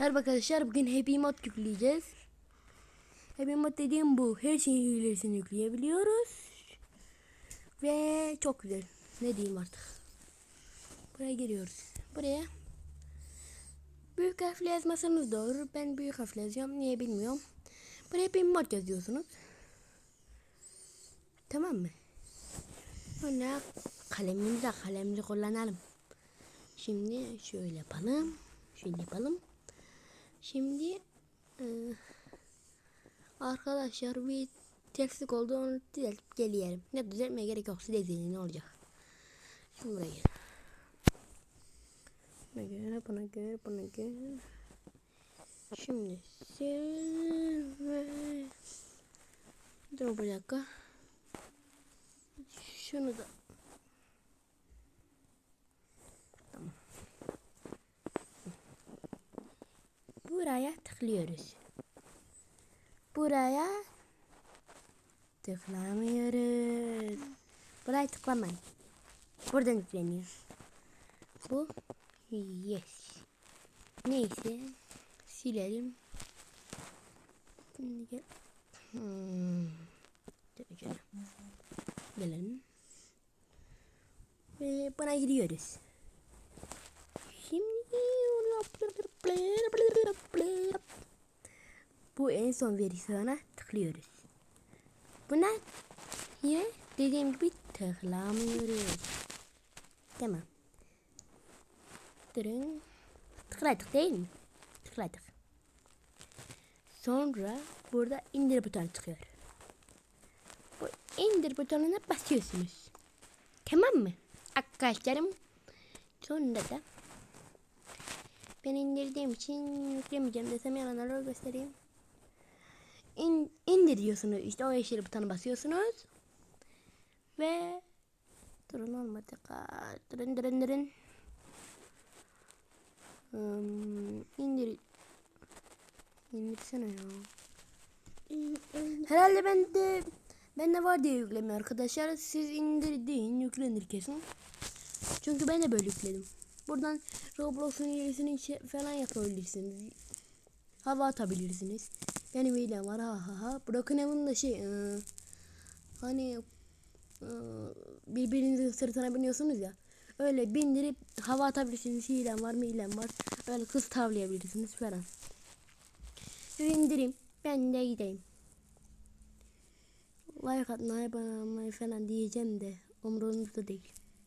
Merhaba arkadaşlar bugün Happy Mod yükleyeceğiz. Happy Mod dediğim bu. Her şeyin hilesini yükleyebiliyoruz. Ve çok güzel. Ne diyeyim artık. Buraya giriyoruz. Buraya. Büyük harfle yazmasanız olur. Ben büyük harfle yazıyorum. Niye bilmiyorum. Buraya Happy Mod yazıyorsunuz. Tamam mı? Sonra kalemimizi kullanalım. Şimdi şöyle yapalım. Şöyle yapalım. Şimdi e, arkadaşlar bir terslik oldu onu düzeltip geliyorum. Ne düzeltmeye gerek yok. Siz izleyin ne olacak. Şimdi buraya gel. Buna göre buna göre buna göre. Şimdi sil ve dur bir dakika. Şunu da buraya tıklıyoruz. Buraya tıklamıyoruz. Buraya tıklamayın. Buradan yükleniyor. Bu yes. Neyse silelim. Şimdi gel. Hmm. Gelelim. Ve buna giriyoruz. En son versiyona tıklıyoruz. Buna yine dediğim gibi tıklamıyoruz. Tamam. Durun. Tıkladık değil mi? Tıkladık. Sonra burada indir butonu çıkıyor. Bu indir butonuna basıyorsunuz. Tamam mı? Arkadaşlarım. Sonra da ben indirdiğim için yüklemeyeceğim desem yalanları göstereyim. İn, indir diyorsunuz. İşte o yeşil butona basıyorsunuz. Ve durun olmadı. Durun durun durun. Um, indir. İndirsene ya. Herhalde ben de ben de var diye yüklemiyor arkadaşlar. Siz indir deyin yüklenir kesin. Çünkü ben de böyle yükledim. Buradan Roblox'un hilesini şey falan yapabilirsiniz. Hava atabilirsiniz. Benim hilem var ha ha ha. Broken Heaven'ın da şey e, hani e, birbirinizin sırtına biniyorsunuz ya. Öyle bindirip hava atabilirsiniz. Hilem var mı hilem var. Öyle kız tavlayabilirsiniz falan. İndireyim. Ben de gideyim. Like atmayı, abone falan diyeceğim de umurumda değil.